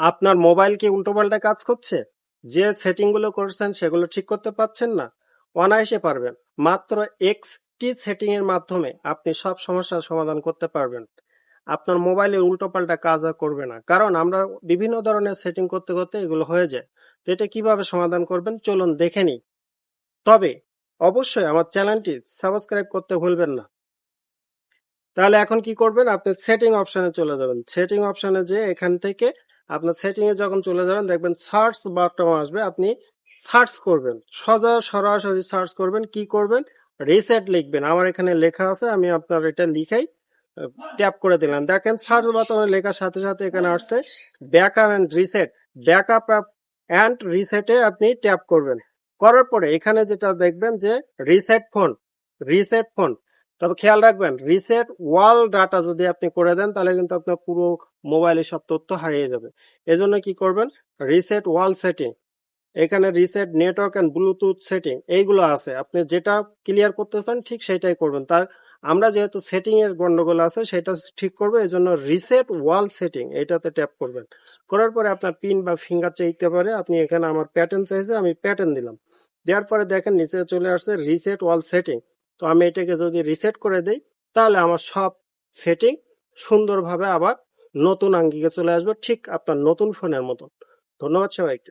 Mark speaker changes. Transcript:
Speaker 1: আপনার মোবাইল কি উল্টোপাল্টা কাজ করছে? যে সেটিংগুলো করছেন সেগুলো ঠিক করতে পারছেন না? অনায়াসে পারবেন। মাত্র এক্সটি সেটিং এর মাধ্যমে আপনি সব সমস্যার সমাধান করতে পারবেন। আপনার মোবাইলের উল্টোপাল্টা কাজ আর করবে না। কারণ আমরা বিভিন্ন ধরনের সেটিং করতে করতে এগুলো হয়ে যায়। তো এটা কীভাবে সমাধান করবেন? চলুন দেখে নিই। তবে অবশ্যই আমার চ্যানেলটি সাবস্ক্রাইব করতে ভুলবেন না। তাহলে এখন কি করবেন? আপনি সেটিং অপশনে চলে যাবেন। সেটিং অপশনে যে এখান থেকে আপনার সেটিং এ যখন চলে যাবেন, দেখবেন সার্চ বাটন আসবে, আপনি সার্চ করবেন। সোজা, সরাসরি সার্চ করবেন, কি করবেন? রিসেট লিখবেন। আমার এখানে লেখা আছে, আমি আপনার এটা লিখাই ট্যাপ করে দিলাম। দেখেন সার্চ বাটনে লেখার সাথে সাথে এখানে আসছে backup and reset backup and রিসেটে আপনি ট্যাপ করবেন। করার পরে এখানে যেটা দেখবেন যে রিসেট ফোন রিসেট ফোন তবে খেয়াল রাখবেন রিসেট ওয়াল ডাটা যদি আপনি করে দেন, তাহলে কিন্তু আপনার পুরো মোবাইলে সব তথ্য হারিয়ে যাবে। এজন্য কি করবেন? রিসেট ওয়াল সেটিং এখানে reset network and Bluetooth setting এইগুলো আছে। আপনি যেটা ক্লিয়ার করতে চান ঠিক সেটাই করবেন। তার, আমরা যেহেতু সেটিং এর গন্ডগোল আছে, সেটা ঠিক করব এই জন্য রিসেট ওয়াল সেটিং এটাতে ট্যাপ করবেন। করার পরে আপনার পিন বা ফিঙ্গার চাইতে পারে, আপনি এখানে আমার প্যাটার্ন চাইছে, আমি প্যাটার্ন দিলাম। দেওয়ার পরে দেখেন, নিচে চলে আসছে রিসেট ওয়াল সেটিং তো আমি এটাকে যদি রিসেট করে দেই, তাহলে আমার সব সেটিং সুন্দরভাবে আবার নতুন আঙ্গিকে চলে আসবে, ঠিক আপনার নতুন ফোনের মতন। ধন্যবাদ সবাইকে।